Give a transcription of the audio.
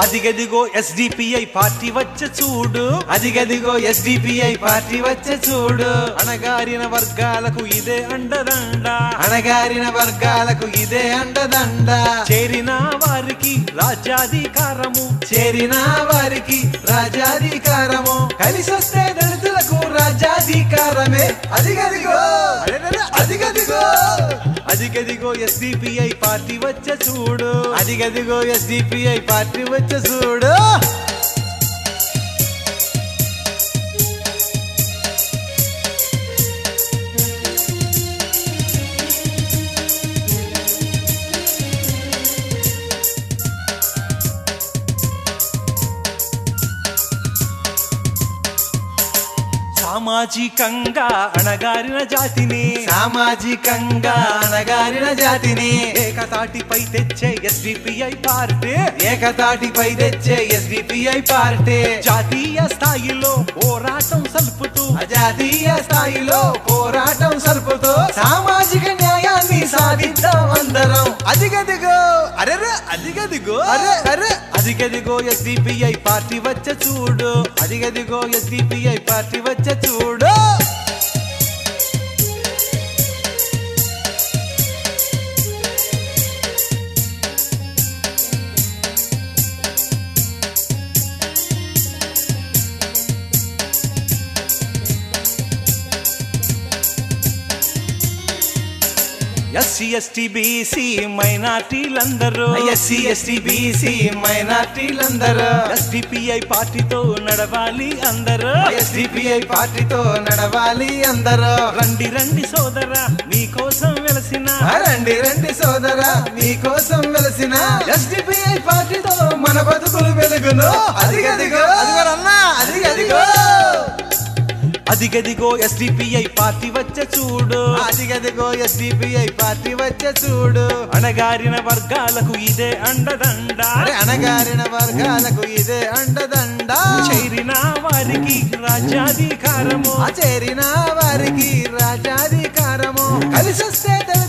అదిగదిగో SDPI party వచ్చే చూడు. అదిగదిగో ఎస్డిపిఐ పార్టీ వచ్చే చూడు. అణగారిన వర్గాలకు ఇదే అండదండ. అణగారిన వర్గాలకు ఇదే అండదండ. చేరిన వారికి రాజ్యాధికారము. చేరిన వారికి రాజాధికారము కలిసొస్తే దళితులకు రాజ్యాధికారమే. అదిగదిగో అదిగదిగో ఎస్డిపిఐ పార్టీ వచ్చ చూడు. అదిగదిగో ఎస్డిపిఐ పార్టీ వచ్చ చూడు. సామాజికంగా అణగారిన జాతిని. సామాజికంగా అణగారిన జాతిని. ఏకతాటిపై తెచ్చే ఎస్డిపిఐ పార్టీ. ఏకతాటిపై తెచ్చే ఎస్డిపిఐ పార్టీ. జాతీయ స్థాయిలో పోరాటం సల్పుతూ. జాతీయ స్థాయిలో పోరాటం సల్పుతూ. సామాజిక న్యాయాన్ని సాధిద్దాం అందరం. అదిగదిగో. అరెరే అదిగదిగో. అరే అరే. అదిగదిగో ఎస్డిపిఐ పార్టీ వచ్చే చూడు. అదిగదిగో ఎస్డిపిఐ పార్టీ వచ్చే చూడు. ఎస్సీ ఎస్టీ బీసీ మైనార్టీలందరూ. ఎస్సీ ఎస్టీ బీసీ మైనార్టీలందరూ. ఎస్డిపిఐ పార్టీతో నడవాలి అందరూ. ఎస్డిపిఐ పార్టీతో నడవాలి అందరూ. రండి రండి సోదరా మీకోసం వెలసిన. రండి రండి సోదరా మీకోసం వెలసిన. ఎస్డిపిఐ పార్టీతో మన బతుకులు వెలుగును. అదిగదిగో అదిగదిగో ఎస్డిపిఐ పార్టీ వచ్చే చూడు. అదిగదిగో ఎస్డిపిఐ పార్టీ వచ్చే చూడు. అణగారిన వర్గాలకు ఇదే అండదండ. అణగారిన వర్గాలకు ఇదే అండదండ. చేరిన వారికి రాజ్యాధికారము. చేరిన వారికి రాజ్యాధికారము. కలిసొస్తే దళితులకు రాజ్యాధికారం